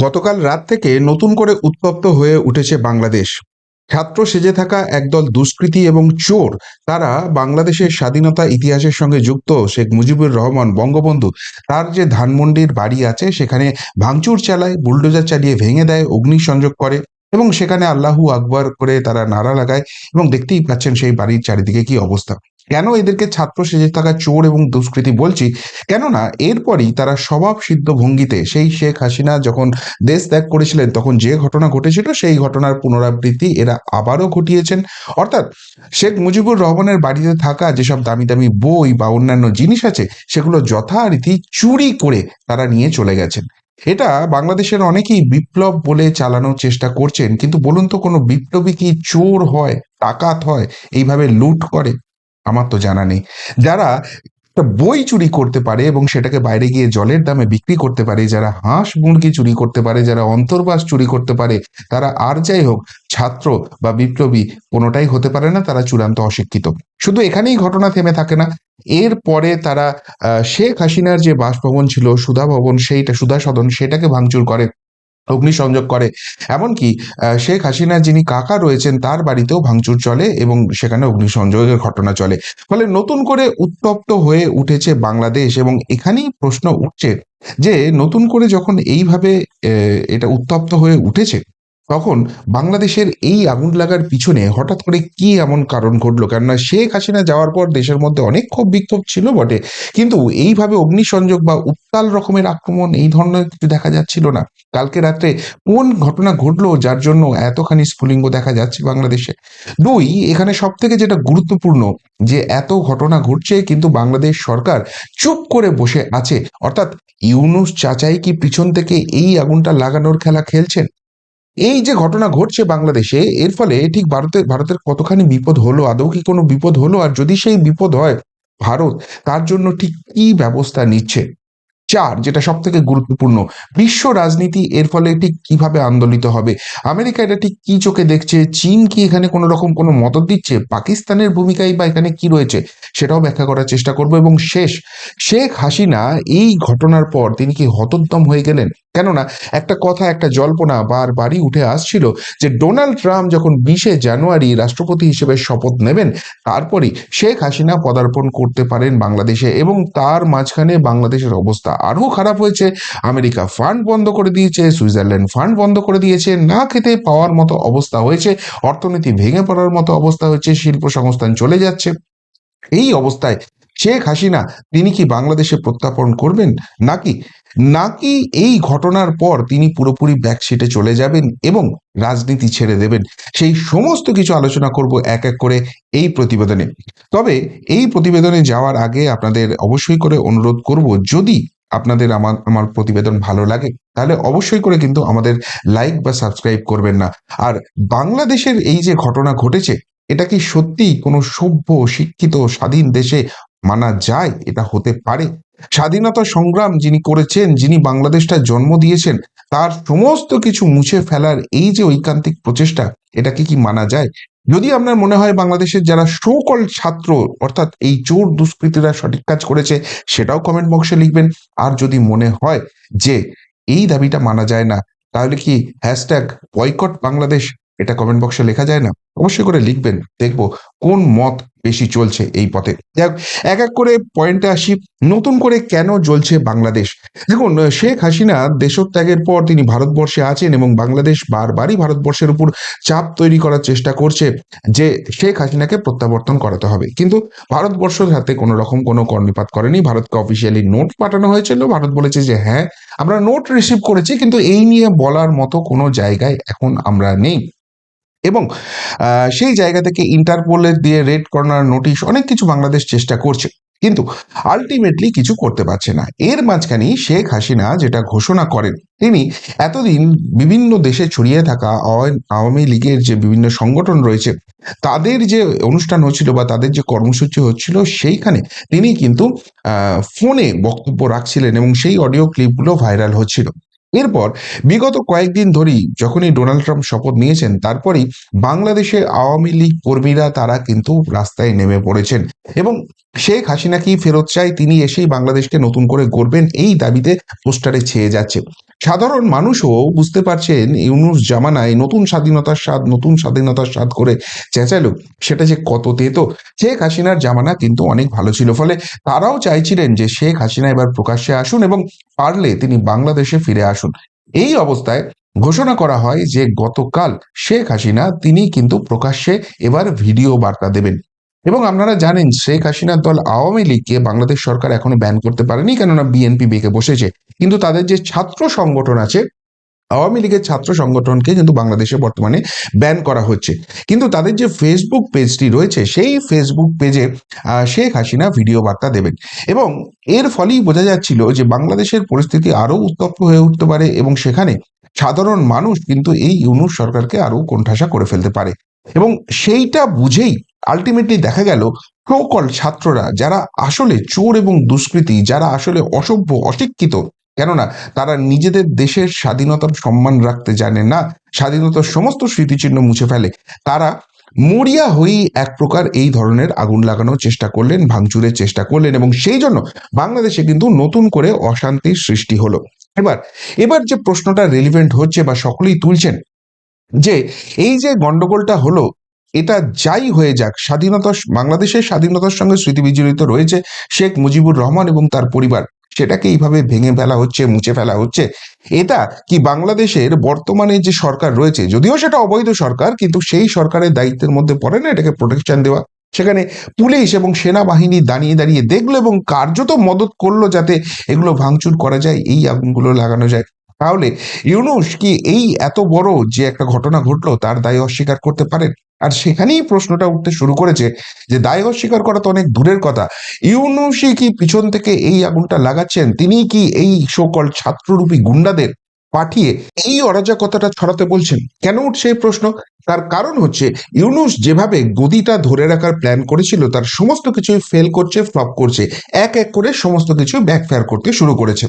গতকাল রাত থেকে নতুন করে উত্তপ্ত হয়ে উঠেছে বাংলাদেশ। ছাত্র সেজে থাকা একদল দুষ্কৃতী এবং চোর, তারা বাংলাদেশের স্বাধীনতা ইতিহাসের সঙ্গে যুক্ত শেখ মুজিবুর রহমান বঙ্গবন্ধু। তার যে ধানমন্ডির বাড়ি আছে, সেখানে ভাঙচুর চালায়, বুলডোজার চালিয়ে ভেঙে দেয়, অগ্নিসংযোগ করে এবং সেখানে আল্লাহু আকবর করে তারা নারা লাগায় এবং দেখতেই পাচ্ছেন সেই বাড়ির চারিদিকে কি অবস্থা। কেন এদেরকে ছাত্র সেজে থাকা চোর এবং দুষ্কৃতী বলছি? কেননা এরপরই তারা স্বভাব সিদ্ধ ভঙ্গিতে সেই শেখ হাসিনা যখন দেশ ত্যাগ করেছিলেন, তখন যে ঘটনা ঘটেছিল, সেই ঘটনার পুনরাবৃত্তি এরা আবারও ঘটিয়েছেন। অর্থাৎ শেখ মুজিবুর রহমানের বাড়িতে থাকা যেসব দামি দামি বই বা অন্যান্য জিনিস আছে, সেগুলো যথারীতি চুরি করে তারা নিয়ে চলে গেছেন। এটা বাংলাদেশের অনেকেই বিপ্লব বলে চালানোর চেষ্টা করছেন, কিন্তু বলুন তো কোনো বিপ্লবী কি চোর হয়, ডাকাত হয়, এইভাবে লুট করে? আমার তো জানা নেই। যারা একটা বই চুরি করতে পারে এবং সেটাকে বাইরে গিয়ে জলের দামে বিক্রি করতে পারে, যারা হাঁস মুরগি চুরি করতে পারে, যারা অন্তর্বাস চুরি করতে পারে, তারা আর যাই হোক ছাত্র বা বিপ্লবী কোনোটাই হতে পারে না, তারা চূড়ান্ত অশিক্ষিত। শুধু এখানেই ঘটনা থেমে থাকে না। এরপরে তারা শেখ হাসিনার যে বাসভবন ছিল, সুধা ভবন, সেইটা, সুধা সদন, সেটাকে ভাঙচুর করে। অগ্নিসংযোগ করে। এমনকি শেখ হাসিনা যিনি কাকা রয়েছেন, তার বাড়িতেও ভাঙচুর চলে এবং সেখানে অগ্নিসংযোগের ঘটনা চলে। ফলে নতুন করে উত্তপ্ত হয়ে উঠেছে বাংলাদেশ এবং এখানেই প্রশ্ন উঠছে যে, নতুন করে যখন এইভাবে এটা উত্তপ্ত হয়ে উঠেছে তখন বাংলাদেশের এই আগুন লাগার পিছনে হঠাৎ করে কি এমন কারণ ঘটলো? কেননা শেখ হাসিনা যাওয়ার পর দেশের মধ্যে অনেক ক্ষোভ বিক্ষোভ ছিল বটে। কিন্তু এইভাবে অগ্নিসংযোগ বা উত্তাল রকমের আক্রমণ এই ধরনের কিছু দেখা যাচ্ছিল না। কালকে রাত্রে কোন ঘটনা ঘটলো যার জন্য এতখানি স্ফুলিঙ্গ দেখা যাচ্ছে বাংলাদেশে? দুই, এখানে সব থেকে যেটা গুরুত্বপূর্ণ যে এত ঘটনা ঘটছে কিন্তু বাংলাদেশ সরকার চুপ করে বসে আছে। অর্থাৎ ইউনুস চাচাই কি পিছন থেকে এই আগুনটা লাগানোর খেলা খেলছেন? এই যে ঘটনা ঘটছে বাংলাদেশে, এর ফলে ঠিক ভারতের ভারতের কতখানি বিপদ হলো? আদৌ কি কোনো বিপদ হলো? আর যদি সেই বিপদ হয় ভারত, তার জন্য ঠিক কি ব্যবস্থা নিচ্ছে? চার, যেটা সব থেকে গুরুত্বপূর্ণ, বিশ্ব রাজনীতি এর ফলে ঠিক কীভাবে আন্দোলিত হবে? আমেরিকা এটা ঠিক কি চোখে দেখছে? চীন কি এখানে কোনো রকম কোনো মদত দিচ্ছে? পাকিস্তানের ভূমিকাই বা এখানে কি রয়েছে? সেটাও ব্যাখ্যা করার চেষ্টা করব এবং শেষ, শেখ হাসিনা এই ঘটনার পর তিনি কি হতোদ্যম হয়ে গেলেন? কেননা, একটা কথা, একটা জল্পনা বারবারই উঠে আসছিল যে ডোনাল্ড ট্রাম্প যখন বিশে জানুয়ারি রাষ্ট্রপতি হিসেবে শপথ নেবেন, তারপরই শেখ হাসিনা পদার্পণ করতে পারেন বাংলাদেশে এবং তার মাঝখানে বাংলাদেশের অবস্থা আরও খারাপ হয়েছে। আমেরিকা ফান্ড বন্ধ করে দিয়েছে, সুইজারল্যান্ড ফান্ড বন্ধ করে দিয়েছে। না খেতে পাওয়ার মতো অবস্থা হয়েছে, অর্থনীতি ভেঙে পড়ার মতো অবস্থা হয়েছে, শিল্প সংস্থান চলে যাচ্ছে। এই অবস্থায় শেখ হাসিনা, তিনি কি বাংলাদেশে প্রত্যাপন করবেন? নাকি নাকি এই ঘটনার পর তিনি পুরোপুরি ব্যাকশিটে চলে যাবেন এবং রাজনীতি ছেড়ে দেবেন? সেই সমস্ত কিছু আলোচনা করব এক এক করে এই প্রতিবেদনে। তবে এই প্রতিবেদনে যাওয়ার আগে আপনাদের অবশ্যই করে অনুরোধ করব, যদি আপনাদের আমার আমার প্রতিবেদন ভালো লাগে, তাহলে অবশ্যই করে কিন্তু আমাদের লাইক বা সাবস্ক্রাইব করবেন না। আর বাংলাদেশের এই যে ঘটনা ঘটেছে, এটা কি সত্যি কোনো সভ্য, শিক্ষিত, স্বাধীন দেশে মানা যায়? এটা হতে পারে। স্বাধীনতা সংগ্রাম যিনি করেছেন, যিনি বাংলাদেশটা জন্ম দিয়েছেন, তার সমস্ত কিছু মুছে ফেলার এই যে ঐকান্তিক প্রচেষ্টা এটাকে কি মানা যায়? যদি আপনার মনে হয় বাংলাদেশের যারা সকল ছাত্র, অর্থাৎ এই চোর দুষ্কৃতীরা সঠিক কাজ করেছে, সেটাও কমেন্ট বক্সে লিখবেন। আর যদি মনে হয় যে এই দাবিটা মানা যায় না, তাহলে কি হ্যাশট্যাগ বয়কট বাংলাদেশ, এটা কমেন্ট বক্সে লেখা যায় না? অবশ্যই করে লিখবেন। দেখব কোন মত বেশি চলছে এই পথে। যাক, এক এক করে পয়েন্টে আসি। নতুন করে কেন জ্বলছে বাংলাদেশ? দেখুন, শেখ হাসিনা দেশত্যাগের পর তিনি ভারতবর্ষে আছেন এবং বাংলাদেশ বারবারই ভারতবর্ষের উপর চাপ তৈরি করার চেষ্টা করছে যে শেখ হাসিনাকে প্রত্যাবর্তন করাতে হবে। কিন্তু ভারতবর্ষের হাতে কোনো রকম কোনো কর্ণিপাত করেনি। ভারতকে অফিসিয়ালি নোট পাঠানো হয়েছিল। ভারত বলেছে যে হ্যাঁ আমরা নোট রিসিভ করেছি, কিন্তু এই নিয়ে বলার মতো কোনো জায়গায় এখন আমরা নেই। এবং সেই জায়গা থেকে ইন্টারপোলের দিয়ে রেড কর্নার নোটিশ অনেক কিছু বাংলাদেশ চেষ্টা করছে। কিন্তু আলটিমেটলি কিছু করতে পারছে না। এর মাঝখানেই শেখ হাসিনা যেটা ঘোষণা করেন, তিনি এতদিন বিভিন্ন দেশে ছড়িয়ে থাকা আওয়ামী লীগের যে বিভিন্ন সংগঠন রয়েছে, তাদের যে অনুষ্ঠান হচ্ছিল বা তাদের যে কর্মসূচি হচ্ছিল, সেইখানে তিনি কিন্তু ফোনে বক্তব্য রাখছিলেন এবং সেই অডিও ক্লিপগুলো ভাইরাল হচ্ছিল। এরপর বিগত কয়েকদিন ধরেই যখনই ডোনাল্ড ট্রাম্প শপথ নিয়েছেন, তারপরেই বাংলাদেশে আওয়ামী লীগ কর্মীরা তারা কিন্তু রাস্তায় নেমে পড়েছেন এবং শেখ হাসিনা কি ফেরত চায় তিনি এসেই বাংলাদেশকে নতুন করে গড়বেন এই দাবিতে পোস্টারে ছেয়ে যাচ্ছে। সাধারণ মানুষও বুঝতে পারছেন ইউনুস জামানায় নতুন স্বাধীনতার স্বাদ, নতুন স্বাধীনতার স্বাদ করে চেঁচালো। সেটা যে কত তেতো। শেখ হাসিনার জামানা কিন্তু অনেক ভালো ছিল। ফলে তারাও চাইছিলেন যে শেখ হাসিনা এবার প্রকাশ্যে আসুন এবং পারলে তিনি বাংলাদেশে ফিরে আসুন। এই অবস্থায় ঘোষণা করা হয় যে গতকাল শেখ হাসিনা তিনি কিন্তু প্রকাশ্যে এবার ভিডিও বার্তা দেবেন। এবং আপনারা জানেন, শেখ হাসিনার দল আওয়ামী লীগকে বাংলাদেশ সরকার এখনও ব্যান করতে পারেনি, কেননা বিএনপি বেঁকে বসেছে। কিন্তু তাদের যে ছাত্র সংগঠন আছে, আওয়ামী লীগের ছাত্র সংগঠনকে কিন্তু বাংলাদেশে বর্তমানে ব্যান করা হচ্ছে। কিন্তু তাদের যে ফেসবুক পেজটি রয়েছে, সেই ফেসবুক পেজে শেখ হাসিনা ভিডিও বার্তা দেবেন। এবং এর ফলেই বোঝা যাচ্ছিল যে বাংলাদেশের পরিস্থিতি আরও উত্তপ্ত হয়ে উঠতে পারে এবং সেখানে সাধারণ মানুষ কিন্তু এই ইউনুস সরকারকে আরও কোণঠাসা করে ফেলতে পারে। এবং সেইটা বুঝেই আলটিমেটলি দেখা গেল, প্রকল ছাত্ররা যারা আসলে চোর এবং দুষ্কৃতী, যারা আসলে অসভ্য, অশিক্ষিত, কেননা তারা নিজেদের দেশের স্বাধীনতার সম্মান রাখতে জানে না, স্বাধীনতার সমস্ত স্মৃতিচিহ্ন মুছে ফেলে, তারা মরিয়া হয়েই এক প্রকার এই ধরনের আগুন লাগানোর চেষ্টা করলেন, ভাঙচুরের চেষ্টা করলেন এবং সেই জন্য বাংলাদেশে কিন্তু নতুন করে অশান্তির সৃষ্টি হলো। এবার এবার যে প্রশ্নটা রেলিভেন্ট হচ্ছে বা সকলেই তুলছেন, যে এই যে গন্ডগোলটা হলো এটা যাই হয়ে যাক, স্বাধীনতা বাংলাদেশের স্বাধীনতার সঙ্গে স্মৃতি বিজড়িত রয়েছে শেখ মুজিবুর রহমান এবং তার পরিবার। সেটাকে এইভাবে ভেঙে ফেলা হচ্ছে, মুছে ফেলা হচ্ছে। এটা কি বাংলাদেশের বর্তমানে যে সরকার রয়েছে, যদিও সেটা অবৈধ সরকার, কিন্তু সেই সরকারের দায়িত্বের মধ্যে পড়ে না এটাকে প্রোটেকশন দেওয়া। সেখানে পুলিশ এবং সেনাবাহিনী দাঁড়িয়ে দাঁড়িয়ে দেখল এবং কার্যত মদত করল যাতে এগুলো ভাঙচুর করা যায়, এই আগুনগুলো লাগানো যায়। তাহলে ইউনুস কি এই এত বড় যে একটা ঘটনা ঘটলো, তার দায় অস্বীকার করতে পারেন? আর সেখানেই প্রশ্নটা উঠতে শুরু করেছে যে দায় অস্বীকার করা তো অনেক দূরের কথা। ইউনুসই কি পিছন থেকে এই আগুনটা লাগাচ্ছেন? তিনি কি এই সকল ছাত্ররূপী গুন্ডাদের পাঠিয়ে এই অরাজকতাটা ছড়াতে বলছেন? কেন উঠছে এই প্রশ্ন? তার কারণ হচ্ছে ইউনুস যেভাবে গদিটা ধরে রাখার প্ল্যান করেছিল, তার সমস্ত কিছুই ফেল করছে ফ্লপ করছে। এক এক করে সমস্ত কিছু ব্যাকফায়ার করতে শুরু করেছে।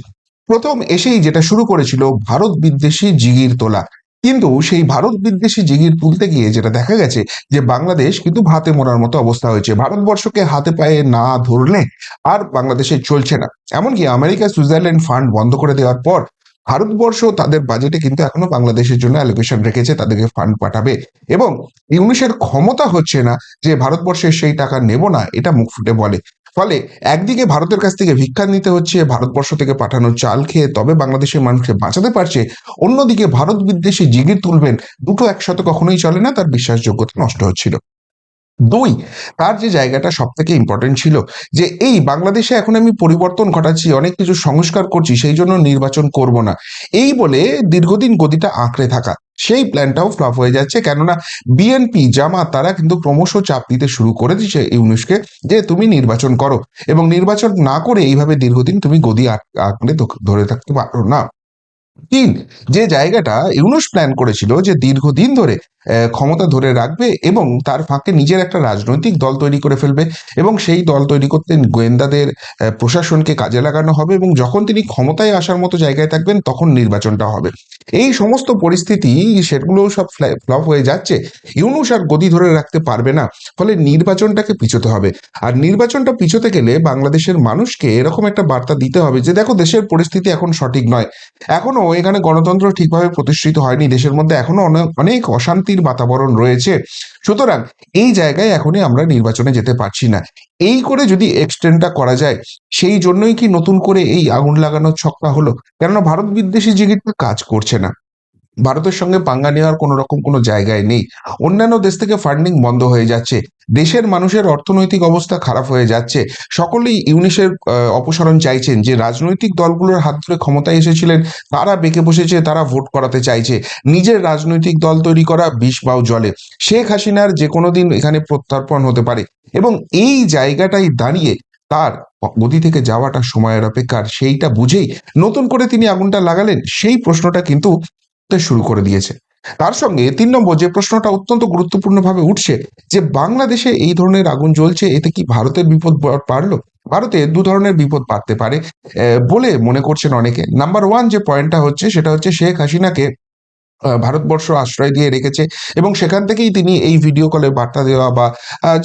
প্রথম এসেই যেটা শুরু করেছিল ভারত বিদ্বেষী জিগির তোলা। কিন্তু সেই ভারত বিদ্বেষী জিগির তুলতে গিয়ে যেটা দেখা গেছে যে বাংলাদেশ কিন্তু ভাতে মরার মতো অবস্থা হয়েছে। ভারতবর্ষকে হাতে পায়ে না ধরলে আর বাংলাদেশে চলছে না। এমনকি আমেরিকা সুইজারল্যান্ড ফান্ড বন্ধ করে দেওয়ার পর ভারতবর্ষ তাদের বাজেটে কিন্তু এখনও বাংলাদেশের জন্য অ্যালোকেশন রেখেছে, তাদেরকে ফান্ড পাঠাবে। এবং ইউনিশের ক্ষমতা হচ্ছে না যে ভারতবর্ষের সেই টাকা নেব না, এটা মুখ ফুটে বলে। ফলে একদিকে ভারতের কাছ থেকে ভিক্ষা নিতে হচ্ছে, ভারতবর্ষ থেকে পাঠানো চাল খেয়ে তবে বাংলাদেশের মানুষকে বাঁচাতে পারছে, অন্যদিকে ভারত বিদ্বেষী জিগির তুলবেন, দুটো একসাথে কখনোই চলে না, তার বিশ্বাসযোগ্যতা নষ্ট হচ্ছিল। দুই, তার যে জায়গাটা সব থেকে ইম্পর্টেন্ট ছিল যে, এই বাংলাদেশে এখন আমি পরিবর্তন ঘটাচ্ছি, অনেক কিছু সংস্কার করছি, সেই জন্য নির্বাচন করব না। এই বলে দীর্ঘদিন গদিটা আঁকড়ে থাকা, সেই প্ল্যানটাও ফ্লপ হয়ে যাচ্ছে। কেননা বিএনপি জামাত, তারা কিন্তু ক্রমশ চাপ দিতে শুরু করে দিচ্ছে ইউনুসকে যে, তুমি নির্বাচন করো এবং নির্বাচন না করে এইভাবে দীর্ঘদিন তুমি গদি আঁকড়ে ধরে থাকতে পারো না। তিন, যে জায়গাটা ইউনুস প্ল্যান করেছিল যে, দীর্ঘদিন ধরে ক্ষমতা ধরে রাখবে এবং তার ফাঁকে নিজের একটা রাজনৈতিক দল তৈরি করে ফেলবে এবং সেই দল তৈরি করতে গোয়েন্দাদের প্রশাসনকে কাজে লাগানো হবে এবং যখন তিনি ক্ষমতায় আসার মতো জায়গায় থাকবেন তখন নির্বাচনটা হবে। এই সমস্ত পরিস্থিতি সেগুলো সব ফ্লপ হয়ে যাচ্ছে। ইউনুস আর গদি ধরে রাখতে পারবে না, ফলে নির্বাচনটাকে পিছোতে হবে। আর নির্বাচনটা পিছোতে গেলে বাংলাদেশের মানুষকে এরকম একটা বার্তা দিতে হবে যে, দেখো, দেশের পরিস্থিতি এখন সঠিক নয়। এখনও এখানে গণতন্ত্র ঠিকভাবে প্রতিষ্ঠিত হয়নি, দেশের মধ্যে এখনও অনেক অনেক অশান্তির বাতাবরণ রয়েছে। সুতরাং এই জায়গায় এখনই আমরা নির্বাচনে যেতে পারছি না। এই করে যদি এক্সটেন্ডটা করা যায়, সেই জন্যই কি নতুন করে এই আগুন লাগানোর ছক্কা হলো? কেননা ভারত বিদ্বেষী জিগিরটা কাজ করছে না। ভারতের সঙ্গে পাঙ্গা নেওয়ার কোনো রকম কোনো জায়গায় নেই। অন্যান্য দেশ থেকে ফান্ডিং বন্ধ হয়ে যাচ্ছে। দেশের মানুষের অর্থনৈতিক অবস্থা খারাপ হয়ে যাচ্ছে। সকলেই ইউনিসের অপসারণ চাইছেন যে রাজনৈতিক দলগুলোর হাত ধরে ক্ষমতায় এসেছিলেন, তারা বেঁকে বসেছে, তারা ভোট করাতে চাইছে। নিজের রাজনৈতিক দল তৈরি করা বিষ বাউ জলে। শেখ হাসিনার যে কোনো দিন এখানে প্রত্যর্পণ হতে পারে। এবং এই জায়গাটাই দাঁড়িয়ে তার গতি থেকে যাওয়াটা সময়ের অপেক্ষার সেইটা বুঝেই নতুন করে তিনি আগুনটা লাগালেন। সেই প্রশ্নটা কিন্তু শুরু করে দিয়েছে। তার সঙ্গে তিন নম্বর যে প্রশ্নটা অত্যন্ত গুরুত্বপূর্ণভাবে উঠছে, যে বাংলাদেশে এই ধরনের আগুন জ্বলছে, এতে কি ভারতের বিপদ বাড়লো? ভারতে দু ধরনের বিপদ বাড়তে পারে বলে মনে করছেন অনেকে। নাম্বার ওয়ান যে পয়েন্টটা হচ্ছে, সেটা হচ্ছে শেখ হাসিনাকে ভারতবর্ষ আশ্রয় দিয়ে রেখেছে, এবং সেখান থেকেই তিনি এই ভিডিও কলে বার্তা দেওয়া বা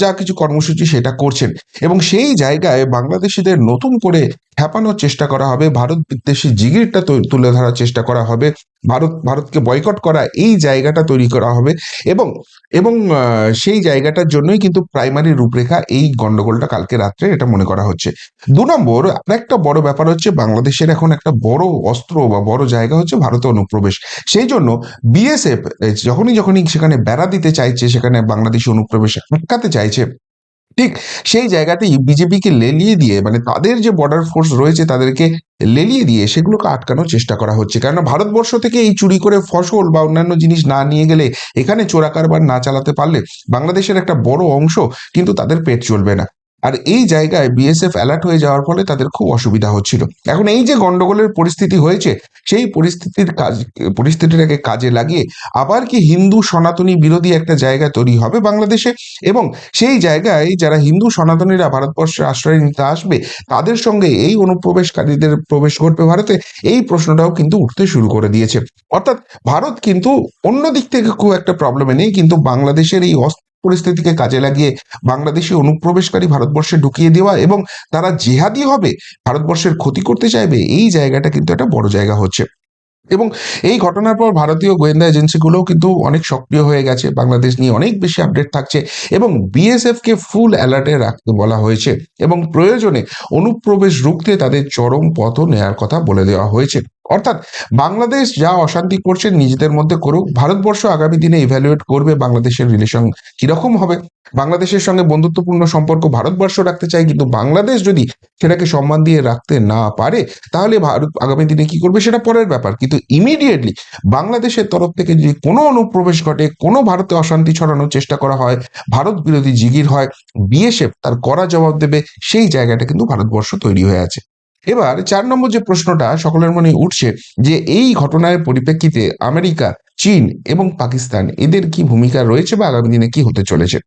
যা কিছু কর্মসূচি সেটা করছেন। এবং সেই জায়গায় বাংলাদেশিদের নতুন করে খেপানোর চেষ্টা করা হবে, ভারত বিদ্বেষী জিগিরটা তুলে ধরার চেষ্টা করা হবে, ভারত, ভারতকে বয়কট করা এই জায়গাটা তৈরি করা হবে এবং এবং সেই জায়গাটার জন্যই কিন্তু প্রাইমারি রূপরেখা এই গন্ডগোলটা কালকে রাত্রে এটা মনে করা হচ্ছে। দু নম্বর, আরেকটা বড় ব্যাপার হচ্ছে বাংলাদেশের এখন একটা বড় অস্ত্র বা বড় জায়গা হচ্ছে ভারতে অনুপ্রবেশ। সেই জন্য বিএসএফ যখনই যখনই সেখানে বেড়া দিতে চাইছে, সেখানে বাংলাদেশি অনুপ্রবেশ আটকাতে চাইছে ঠিক সেই জায়গাতেই বিজেপিকে লেলিয়ে দিয়ে মানে তাদের যে বর্ডার ফোর্স রয়েছে তাদেরকে লেলিয়ে দিয়ে সেগুলোকে আটকানোর চেষ্টা করা হচ্ছে। কেননা ভারতবর্ষ থেকে এই চুরি করে ফসল বা অন্যান্য জিনিস না নিয়ে গেলে এখানে চোরা কারবার না চালাতে পারলে বাংলাদেশের একটা বড় অংশ কিন্তু তাদের পেট চলবে না। আর এই জায়গায় বিএসএফ অ্যালার্ট হয়ে যাওয়ার ফলে তাদের খুব অসুবিধা হচ্ছিল। এখন এই যে গন্ডগোলের পরিস্থিতি হয়েছে, সেই পরিস্থিতির কাজ, পরিস্থিতিটাকে কাজে লাগিয়ে আবার কি হিন্দু সনাতনী বিরোধী একটা জায়গা তৈরি হবে বাংলাদেশে? এবং সেই জায়গায় যারা হিন্দু সনাতনীরা ভারতবর্ষে আশ্রয় নিতে আসবে, তাদের সঙ্গে এই অনুপ্রবেশকারীদের প্রবেশ ঘটবে ভারতে, এই প্রশ্নটাও কিন্তু উঠতে শুরু করে দিয়েছে। অর্থাৎ ভারত কিন্তু অন্য দিক থেকে খুব একটা প্রবলেমে নেই, কিন্তু বাংলাদেশের এই অস্ত্র পরিস্থিতিকে কাজে লাগিয়ে বাংলাদেশি অনুপ্রবেশকারী ভারতবর্ষে ঢুকিয়ে দেওয়া এবং তারা জেহাদি হবে, ভারতবর্ষের ক্ষতি করতে চাইবে, এই জায়গাটা কিন্তু একটা বড় জায়গা হচ্ছে। এবং এই ঘটনার পর ভারতীয় গোয়েন্দা এজেন্সিগুলোও কিন্তু অনেক সক্রিয় হয়ে গেছে, বাংলাদেশ নিয়ে অনেক বেশি আপডেট থাকছে এবং বিএসএফ কে ফুল অ্যালার্টে রাখতে বলা হয়েছে এবং প্রয়োজনে অনুপ্রবেশ রুখতে তাদের চরম পথ নেয়ার কথা বলে দেওয়া হয়েছে। অর্থাৎ বাংলাদেশ যা অশান্তি করছে নিজেদের মধ্যে করুক, ভারতবর্ষ আগামী দিনে ইভ্যালুয়েট করবে বাংলাদেশের রিলেশন কীরকম হবে। বাংলাদেশের সঙ্গে বন্ধুত্বপূর্ণ সম্পর্ক ভারতবর্ষ রাখতে চায়, কিন্তু বাংলাদেশ যদি সেটাকে সম্মান দিয়ে রাখতে না পারে, তাহলে ভারত আগামী দিনে কি করবে সেটা পরের ব্যাপার। কিন্তু ইমিডিয়েটলি বাংলাদেশের তরফ থেকে যদি কোনো অনুপ্রবেশ ঘটে, কোনো ভারতে অশান্তি ছড়ানোর চেষ্টা করা হয়, ভারত বিরোধী জিগির হয় বিএসএফ তার কড়া জবাব দেবে, সেই জায়গাটা কিন্তু ভারতবর্ষ তৈরি হয়ে আছে। এবার চার নম্বর যে প্রশ্নটা সকলের মনে উঠছে যে এই ঘটনার পরিপ্রেক্ষিতে আমেরিকা, চীন এবং পাকিস্তান এদের কি ভূমিকা রয়েছে বা আগামী দিনে কি হতে চলেছে?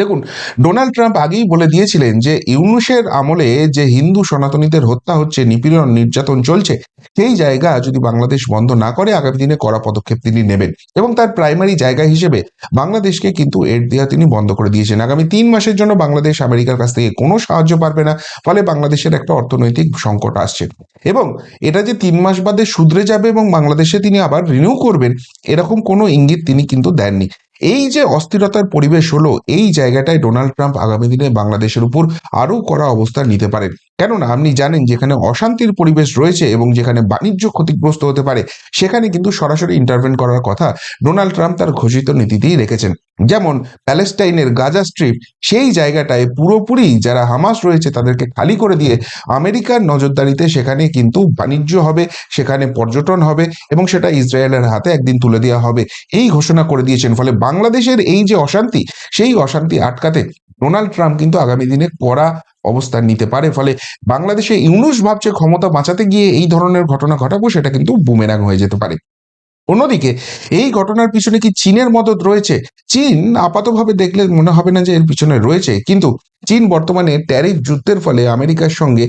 দেখুন ডোনাল্ড ট্রাম্প আগেই বলে দিয়েছিলেন যে ইউনুসের আমলে যে হিন্দু সনাতনীদের হত্যা হচ্ছে, নিপীড়ন, নির্যাতন চলছে, সেই জায়গা যদি বাংলাদেশ বন্ধ না করে, আগামী দিনে কড়া পদক্ষেপ তিনি নেবেন। এবং তার প্রাইমারি জায়গা হিসেবে বাংলাদেশকে কিন্তু এড দেওয়া তিনি বন্ধ করে দিয়েছেন। আগামী তিন মাসের জন্য বাংলাদেশ আমেরিকার কাছ থেকে কোনো সাহায্য পারবে না, ফলে বাংলাদেশের একটা অর্থনৈতিক সংকট আসছে। এবং এটা যে তিন মাস বাদে শুধরে যাবে এবং বাংলাদেশে তিনি আবার রিনিউ করবেন, এরকম কোনো ইঙ্গিত তিনি কিন্তু দেননি। এই যে অস্থিরতার পরিবেশ হলো, এই জায়গাটায় ডোনাল্ড ট্রাম্প আগামী দিনে বাংলাদেশের উপর আরও কড়া অবস্থান নিতে পারেন। কেননা, আপনি জানেন যেখানে অশান্তির পরিবেশ রয়েছে এবং যেখানে বাণিজ্য ক্ষতিগ্রস্ত হতে পারে, সেখানে কিন্তু সরাসরি ইন্টারভেন করার কথা ডোনাল্ড ট্রাম্প তার ঘোষিত নীতিতেই রেখেছেন। যেমন প্যালেস্টাইনের গাজা স্ট্রিপ, সেই জায়গাটায় পুরোপুরি যারা হামাস রয়েছে তাদেরকে খালি করে দিয়ে আমেরিকার নজরদারিতে সেখানে কিন্তু বাণিজ্য হবে, সেখানে পর্যটন হবে এবং সেটা ইসরায়েলের হাতে একদিন তুলে দেওয়া হবে। এই ঘোষণা করে দিয়েছেন। ফলে বাংলাদেশের এই যে অশান্তি, সেই অশান্তি আটকাতে ডোনাল্ড ট্রাম্প কিন্তু আগামী দিনে কড়া অবস্থান নিতে পারে। ফলে বাংলাদেশে ইউনুস ভাবছে ক্ষমতা বাঁচাতে গিয়ে এই ধরনের ঘটনা ঘটাবো, সেটা কিন্তু বুমেরাং হয়ে যেতে পারে। অন্যদিকে, এই ঘটনার পিছনে কি চীনের মদত রয়েছে? চীন আপাতভাবে দেখলে মনে হবে না যে এর পিছনে রয়েছে। কিন্তু চীন বর্তমানে ট্যারিফ যুদ্ধের ফলে আমেরিকার সঙ্গে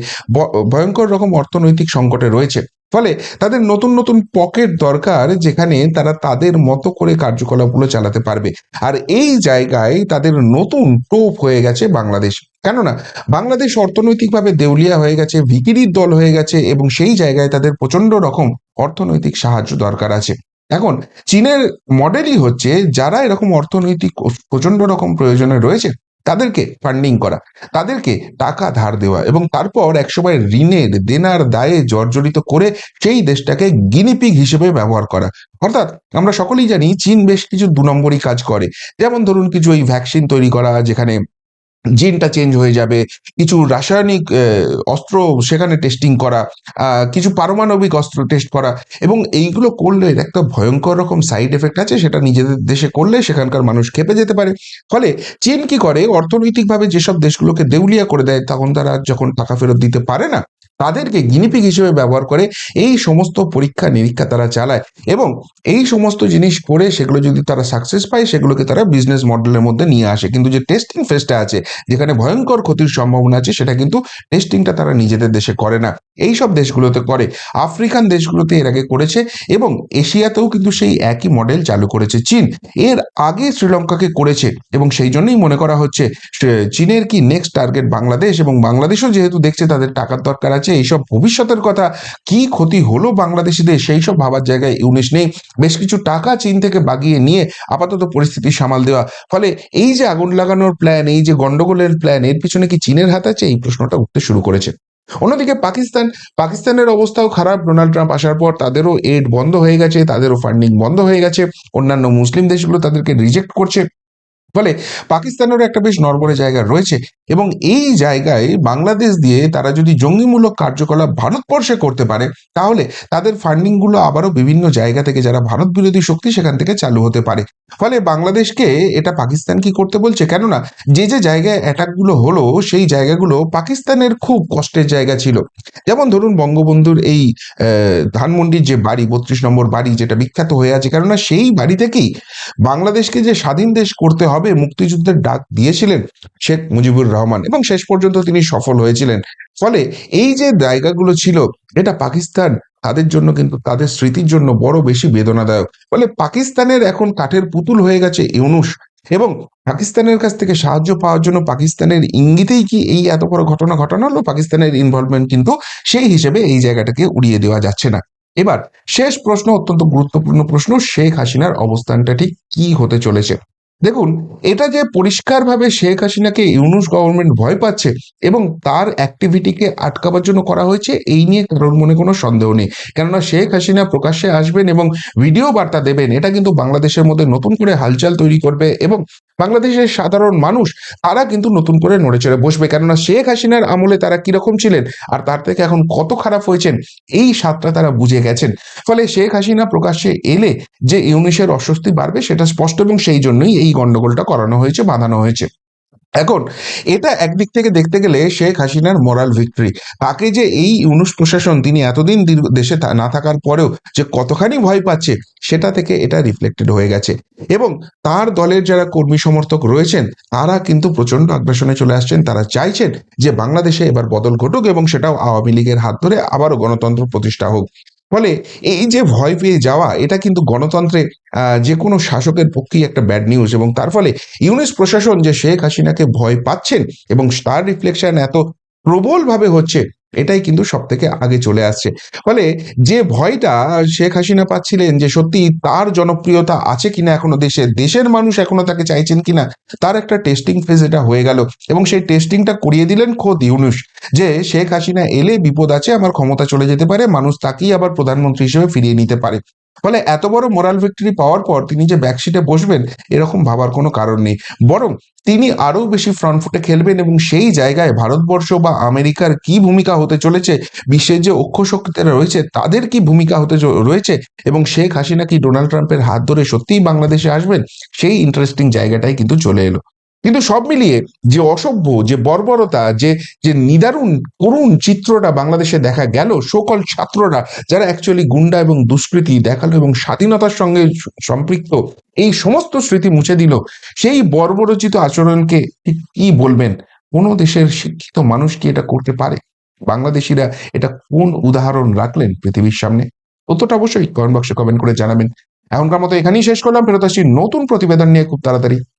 ভয়ঙ্কর রকম অর্থনৈতিক সংকটে রয়েছে। ফলে তাদের নতুন নতুন পকেট দরকার যেখানে তারা তাদের মতো করে কার্যকলাপগুলো চালাতে পারবে। আর এই জায়গায় তাদের নতুন টোপ হয়ে গেছে বাংলাদেশ। কেননা, বাংলাদেশ অর্থনৈতিকভাবে দেউলিয়া হয়ে গেছে, ভিকিরির দল হয়ে গেছে এবং সেই জায়গায় তাদের প্রচণ্ড রকম অর্থনৈতিক সাহায্য দরকার আছে। এখন চীনের মডেলই হচ্ছে যারা এরকম অর্থনৈতিক প্রচণ্ড রকম প্রয়োজনে রয়েছে, তাদেরকে ফান্ডিং করা, তাদেরকে টাকা ধার দেওয়া এবং তারপর একসময় ঋণের দেনার দায়ে জর্জরিত করে সেই দেশটাকে গিনিপিগ হিসেবে ব্যবহার করা। অর্থাৎ আমরা সকলেই জানি চীন বেশ কিছু দু নম্বরই কাজ করে। যেমন ধরুন কিছু ওই ভ্যাকসিন তৈরি করা, যেখানে জিনটা চেঞ্জ হয়ে যাবে, কিছু রাসায়নিক অস্ত্র সেখানে টেস্টিং করা কিছু পারমাণবিক অস্ত্র টেস্ট করা এবং এইগুলো করলে একটা ভয়ঙ্কর রকম সাইড এফেক্ট আছে, সেটা নিজেদের দেশে করলে সেখানকার মানুষ খেপে যেতে পারে। ফলে চীন কি করে? অর্থনৈতিকভাবে যেসব দেশগুলোকে দেউলিয়া করে দেয়, তখন তারা যখন টাকা ফেরত দিতে পারে না তাদেরকে গিনিপিক হিসেবে ব্যবহার করে এই সমস্ত পরীক্ষা নিরীক্ষা তারা চালায় এবং এই সমস্ত জিনিস করে সেগুলো যদি তারা সাকসেস পায়, সেগুলোকে তারা বিজনেস মডেলের মধ্যে নিয়ে আসে। কিন্তু যে টেস্টিং ফেসটা আছে, যেখানে ভয়ঙ্কর ক্ষতির সম্ভাবনা আছে, সেটা কিন্তু টেস্টিংটা তারা নিজেদের দেশে করে না। এই সব দেশগুলোতে করে। আফ্রিকান দেশগুলোতে এর আগে করেছে এবং এশিয়াতেও কিন্তু সেই একই মডেল চালু করেছে চীন। এর আগে শ্রীলঙ্কাকে করেছে এবং সেই জন্যই মনে করা হচ্ছে চীনের কি নেক্সট টার্গেট বাংলাদেশ এবং বাংলাদেশও যেহেতু দেখছে তাদের টাকার দরকার আছে এইসব ভবিষ্যতের কথা, কি ক্ষতি হলো বাংলাদেশিদের, সেই সব ভাবার জায়গায় ইউনিশ নেই। বেশ কিছু টাকা চীন থেকে বাগিয়ে নিয়ে আপাতত পরিস্থিতি সামাল দেওয়া। ফলে এই যে আগুন লাগানোর প্ল্যান এই যে গন্ডগোলের প্ল্যান এর পিছনে কি চীনের হাত আছে? এই প্রশ্নটা উঠতে শুরু করেছে। অন্যদিকে পাকিস্তান, পাকিস্তানের অবস্থাও খারাপ। ডোনাল্ড ট্রাম্প আসার পর তাদেরও এড বন্ধ হয়ে গেছে, তাদেরও ফান্ডিং বন্ধ হয়ে গেছে। অন্যান্য মুসলিম দেশগুলো তাদেরকে রিজেক্ট করছে। ফলে পাকিস্তানেরও একটা বেশ নড়বড়ে জায়গা রয়েছে। এবং এই জায়গায় বাংলাদেশ দিয়ে তারা যদি জঙ্গিমূলক কার্যকলাপ ভারতবর্ষে করতে পারে, তাহলে তাদের ফান্ডিংগুলো আবারও বিভিন্ন জায়গা থেকে যারা ভারত বিরোধী শক্তি সেখান থেকে চালু হতে পারে। ফলে বাংলাদেশকে এটা পাকিস্তান কি করতে বলছে? কেননা যে যে জায়গায় অ্যাটাকগুলো হলো, সেই জায়গাগুলো পাকিস্তানের খুব কষ্টের জায়গা ছিল। যেমন ধরুন বঙ্গবন্ধুর এই ধানমন্ডির যে বাড়ি, বত্রিশ নম্বর বাড়ি যেটা বিখ্যাত হয়ে আছে, কেননা সেই বাড়ি থেকেই বাংলাদেশকে যে স্বাধীন দেশ করতে হবে, মুক্তিযুদ্ধের ডাক দিয়েছিলেন শেখ মুজিবুর রহমান এবং শেষ পর্যন্ত তিনি সফল হয়েছিলেন। ফলে এই যে জায়গাগুলো ছিল, এটা পাকিস্তান তাদের জন্য কিন্তু তাদের স্মৃতির জন্য বড় বেশি বেদনাদায়ক। ফলে পাকিস্তানের এখন কাঠের পুতুল হয়ে গেছে ইউনুস এবং পাকিস্তানের কাছ থেকে সাহায্য পাওয়ার জন্য পাকিস্তানের ইঙ্গিতেই কি এই এত বড় ঘটনা ঘটানো? হলো পাকিস্তানের ইনভলভমেন্ট কিন্তু সেই হিসেবে এই জায়গাটাকে উড়িয়ে দেওয়া যাচ্ছে না। এবার শেষ প্রশ্ন, অত্যন্ত গুরুত্বপূর্ণ প্রশ্ন, শেখ হাসিনার অবস্থানটা ঠিক কি হতে চলেছে? দেখুন, এটা যে পরিষ্কারভাবে শেখ হাসিনাকে ইউনুস গভর্নমেন্ট ভয় পাচ্ছে এবং তার অ্যাক্টিভিটিকে আটকাবার জন্য করা হয়েছে, এই নিয়ে কারোর মনে কোনো সন্দেহ নেই। কেননা শেখ হাসিনা প্রকাশ্যে আসবেন এবং ভিডিও বার্তা দেবেন, এটা কিন্তু বাংলাদেশের মধ্যে নতুন করে হালচাল তৈরি করবে এবং বাংলাদেশের সাধারণ মানুষ, তারা কিন্তু নতুন করে নড়ে চড়ে বসবে। কেননা শেখ হাসিনার আমলে তারা কীরকম ছিলেন আর তার থেকে এখন কত খারাপ হয়েছেন, এই স্বাদটা তারা বুঝে গেছেন। ফলে শেখ হাসিনা প্রকাশ্যে এলে যে ইউনিশের অস্বস্তি বাড়বে সেটা স্পষ্ট এবং সেই জন্যই এই গন্ডগোলটা করানো হয়েছে, বাঁধানো হয়েছে। এখন, এটা একদিক থেকে দেখতে গেলে শেখ হাসিনার মোরাল ভিক্টরি তাকে যে এই ইউনুস প্রশাসন, তিনি এতদিন দেশে না থাকার পরেও যে কতখানি ভয় পাচ্ছে, সেটা থেকে এটা রিফ্লেক্টেড হয়ে গেছে। এবং তার দলের যারা কর্মী সমর্থক রয়েছেন, তারা কিন্তু প্রচণ্ড আগ্রাসনে চলে আসছেন। তারা চাইছেন যে বাংলাদেশে এবার বদল ঘটুক এবং সেটাও আওয়ামী লীগের হাত ধরে আবারও গণতন্ত্র প্রতিষ্ঠা হোক। ফলে এই যে ভয় পেয়ে যাওয়া, এটা কিন্তু গণতন্ত্রে যে কোনো শাসকের পক্ষেই একটা ব্যাড নিউজ এবং তার ফলে ইউনিস প্রশাসন যে শেখ হাসিনাকে ভয় পাচ্ছেন এবং স্টার রিফ্লেকশন এত প্রবলভাবে হচ্ছে এটাই কিন্তু সব থেকে আগে চলে আসছে। ফলে যে ভয়টা শেখ হাসিনা পাচ্ছিলেন যে সত্যি তার জনপ্রিয়তা আছে কিনা এখনও দেশে, দেশের মানুষ এখনও তাকে চাইছেন কিনা, তার একটা টেস্টিং ফেজ এটা হয়ে গেল। এবং সেই টেস্টিংটা করিয়ে দিলেন খোদ ইউনুস, যে শেখ হাসিনা এলে বিপদ আছে, আমার ক্ষমতা চলে যেতে পারে, মানুষ তাকেই আবার প্রধানমন্ত্রী হিসেবে ফিরিয়ে নিতে পারে। ফলে এত বড় মোরাল ভিক্টরি পাওয়ার পর তিনি যে ব্যাকশিটে বসবেন, এরকম ভাবার কোনো কারণ নেই। বরং তিনি আরও বেশি ফ্রন্ট ফুটে খেলবেন এবং সেই জায়গায় ভারতবর্ষ বা আমেরিকার কি ভূমিকা হতে চলেছে, বিশ্বের যে অক্ষ শক্তিরা রয়েছে, তাদের কি ভূমিকা হতে রয়েছে এবং শেখ হাসিনা কি ডোনাল্ড ট্রাম্পের হাত ধরে সত্যিই বাংলাদেশে আসবেন, সেই ইন্টারেস্টিং জায়গাটাই কিন্তু চলে এলো। কিন্তু সব মিলিয়ে যে অসভ্য, যে বর্বরতা, যে যে নিদারুণ, করুণ চিত্রটা বাংলাদেশে দেখা গেল, সকল ছাত্ররা যারা অ্যাকচুয়ালি গুন্ডা এবং দুষ্কৃতি, দেখাল এবং স্বাধীনতার সঙ্গে সম্পৃক্ত, এই সমস্ত স্মৃতি মুছে দিল, সেই বর্বরচিত আচরণকে ঠিক কি বলবেন? কোনো দেশের শিক্ষিত মানুষ কি এটা করতে পারে? বাংলাদেশিরা এটা কোন উদাহরণ রাখলেন পৃথিবীর সামনে? উত্তরটা অবশ্যই কমেন্ট বক্সে কমেন্ট করে জানাবেন। এখনকার মতো এখানেই শেষ করলাম। ফেরত আসছি নতুন প্রতিবেদন নিয়ে খুব তাড়াতাড়ি।